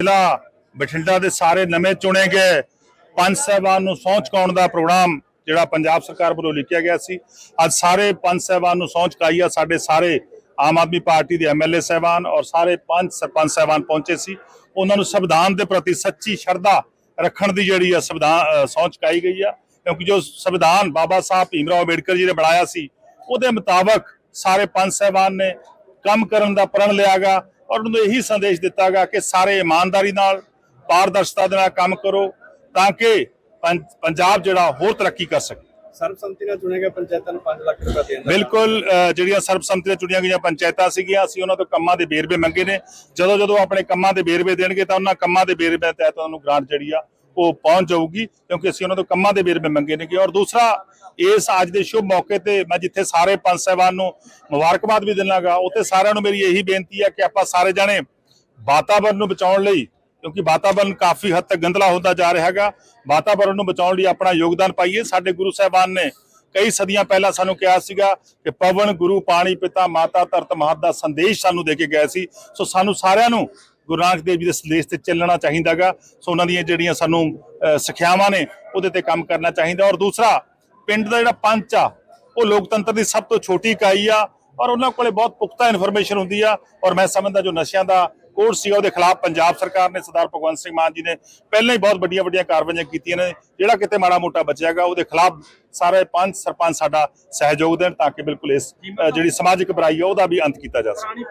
ਜ਼ਿਲ੍ਹਾ ਬਠਿੰਡਾ ਦੇ ਸਾਰੇ ਨਵੇਂ ਚੁਣੇ ਗਏ ਪੰਜ ਸਾਹਿਬਾਨ ਨੂੰ ਸਹੁੰ ਚੁਕਾਉਣ ਦਾ ਪ੍ਰੋਗਰਾਮ ਜਿਹੜਾ ਪੰਜਾਬ ਸਰਕਾਰ ਵੱਲੋਂ ਲਿਖਿਆ ਗਿਆ ਸੀ। ਅੱਜ ਸਾਰੇ ਪੰਜ ਸਾਹਿਬਾਨ ਨੂੰ ਸਹੁੰ ਚੁਕਾਈ ਆ। ਸਾਡੇ ਸਾਰੇ ਆਮ ਆਦਮੀ ਪਾਰਟੀ ਦੇ ਐਮਐਲਏ ਸਾਹਿਬਾਨ ਔਰ ਸਾਰੇ ਪੰਜ ਸਰਪੰਚ ਸਾਹਿਬਾਨ ਪਹੁੰਚੇ ਸੀ। ਉਹਨਾਂ ਨੂੰ ਸੰਵਿਧਾਨ ਦੇ ਪ੍ਰਤੀ ਸੱਚੀ ਸ਼ਰਧਾ ਰੱਖਣ ਦੀ ਜਿਹੜੀ ਆ ਸੰਵਿਧਾਨ ਸਹੁੰ ਚੁਕਾਈ ਗਈ ਆ। ਕਿਉਂਕਿ ਜੋ ਸੰਵਿਧਾਨ ਬਾਬਾ ਸਾਹਿਬ ਭੀਮ ਰਾਓ ਅੰਬੇਡਕਰ ਜੀ ਨੇ ਬਣਾਇਆ ਸੀ, ਉਹਦੇ ਮੁਤਾਬਕ ਸਾਰੇ ਪੰਜ ਸਾਹਿਬਾਨ ਨੇ ਕੰਮ ਕਰਨ ਦਾ ਪ੍ਰਣ ਲਿਆਗਾ ਔਰ ਉਹਨਾਂ ਨੂੰ ਇਹੀ ਸੰਦੇਸ਼ ਦਿੱਤਾਗਾ ਕਿ ਸਾਰੇ ਇਮਾਨਦਾਰੀ ਨਾਲ ਪਾਰਦਰਸ਼ਤਾ ਦੇ ਨਾਲ ਕੰਮ ਕਰੋ ਤਾਂ ਕਿ ਪੰਜਾਬ ਜਿਹੜਾ ਹੋਰ ਤਰੱਕੀ ਕਰ ਸਕੇ। ਸਰਬਸੰਮਤੀ ਨਾਲ ਚੁਣੇ ਗਏ ਪੰਚਾਇਤਾਂ ਨੂੰ 5 ਲੱਖ ਰੁਪਏ ਦੇਣ ਬਿਲਕੁਲ ਜਿਹੜੀਆਂ ਸਰਬਸੰਮਤੀ ਨਾਲ ਚੁਣੀਆਂ ਗਈਆਂ ਪੰਚਾਇਤਾਂ ਸੀਗੀਆਂ ਅਸੀਂ ਉਹਨਾਂ ਤੋਂ ਕੰਮਾਂ ਦੇ ਵੇਰਵੇ ਮੰਗੇ ਨੇ। ਜਦੋਂ ਜਦੋਂ ਆਪਣੇ ਕੰਮਾਂ ਦੇ ਵੇਰਵੇ ਦੇਣਗੇ ਤਾਂ ਉਹਨਾਂ ਕੰਮਾਂ ਦੇ ਵੇਰਵੇ ਤਹਿਤ ਉਹਨਾਂ ਨੂੰ ਗ੍ਰਾਂਟ ਜਿਹੜੀ ਆ ਉਹ ਪਹੁੰਚ ਜਾਊਗੀ ਕਿਉਂਕਿ ਅਸੀਂ ਉਹਨਾਂ ਤੋਂ ਕੰਮਾਂ ਦੇ ਵੇਰਵੇ ਮੰਗੇ ਨੇਗੇ। ਔਰ ਦੂਸਰਾ ਇਸ ਅੱਜ ਦੇ ਸ਼ੁਭ ਮੌਕੇ ਤੇ ਮੈਂ ਜਿੱਥੇ ਸਾਰੇ ਪੰਜ ਸਾਹਿਬਾਨ ਨੂੰ ਮੁਬਾਰਕਬਾਦ ਵੀ ਦਿੰਨਾਗਾ, ਉੱਥੇ ਸਾਰਿਆਂ ਨੂੰ ਮੇਰੀ ਇਹੀ ਬੇਨਤੀ ਹੈ ਕਿ ਆਪਾਂ ਸਾਰੇ ਜਾਣੇ ਵਾਤਾਵਰਣ ਨੂੰ ਬਚਾਉਣ ਲਈ, ਕਿਉਂਕਿ ਵਾਤਾਵਰਣ ਕਾਫੀ ਹੱਦ ਤੱਕ ਗੰਦਲਾ ਹੁੰਦਾ ਜਾ ਰਿਹਾ ਹੈਗਾ ਵਾਤਾਵਰਣ ਨੂੰ ਬਚਾਉਣ ਲਈ ਆਪਣਾ ਯੋਗਦਾਨ ਪਾਈਏ। ਸਾਡੇ ਗੁਰੂ ਸਾਹਿਬਾਨ ਨੇ ਕਈ ਸਦੀਆਂ ਪਹਿਲਾਂ ਸਾਨੂੰ ਕਿਹਾ ਸੀਗਾ ਕਿ ਪਵਨ, ਗੁਰੂ, ਪਾਣੀ, ਪਿਤਾ, ਮਾਤਾ, ਧਰਤ ਮਾਤ ਦਾ ਸੰਦੇਸ਼ ਸਾਨੂੰ ਦੇ ਕੇ ਗਏ ਸੀ। ਸੋ ਸਾਨੂੰ ਸਾਰਿਆਂ ਨੂੰ ਗੁਰੂ ਨਾਨਕ ਦੇਵ ਜੀ ਦੇ ਸੰਦੇਸ਼ ਤੇ ਚੱਲਣਾ ਚਾਹੀਦਾਗਾ। ਸੋ ਉਹਨਾਂ ਦੀਆਂ ਜਿਹੜੀਆਂ ਸਾਨੂੰ ਸਿੱਖਿਆਵਾਂ ਨੇ, ਉਹਦੇ ਤੇ ਕੰਮ ਕਰਨਾ ਚਾਹੀਦਾ। ਔਰ ਦੂਸਰਾ ਪਿੰਡ ਦਾ ਜਿਹੜਾ ਪੰਚ ਆ, ਉਹ ਲੋਕਤੰਤਰ ਦੀ ਸਭ ਤੋਂ ਛੋਟੀ ਇਕਾਈ ਆ ਔਰ ਉਹਨਾਂ ਕੋਲੇ ਬਹੁਤ ਪੁਖਤਾ ਇਨਫੋਰਮੇਸ਼ਨ ਹੁੰਦੀ ਆ ਔਰ ਮੈਂ ਸਮਝਦਾ ਜੋ ਨਸ਼ਿਆਂ ਦਾ ਕੋਰਟ ਸੀਗਾ ਉਹਦੇ ਖਿਲਾਫ ਪੰਜਾਬ ਸਰਕਾਰ ਨੇ ਸਰਦਾਰ ਭਗਵੰਤ ਸਿੰਘ ਮਾਨ ਜੀ ਨੇ ਪਹਿਲਾਂ ਹੀ ਬਹੁਤ ਵੱਡੀਆਂ ਵੱਡੀਆਂ ਕਾਰਵਾਈਆਂ ਕੀਤੀਆਂ ਨੇ, ਜਿਹੜਾ ਕਿਤੇ ਮਾੜਾ ਮੋਟਾ ਬਚਿਆਗਾ ਉਹਦੇ ਖਿਲਾਫ ਸਾਰੇ ਪੰਜ ਸਰਪੰਚ ਸਾਡਾ ਸਹਿਯੋਗ ਦੇਣ ਤਾਂ ਕਿ ਬਿਲਕੁਲ ਇਸ ਜਿਹੜੀ ਸਮਾਜਿਕ ਬੁਰਾਈ ਆ, ਉਹਦਾ ਵੀ ਅੰਤ ਕੀਤਾ ਜਾ ਸਕੇ।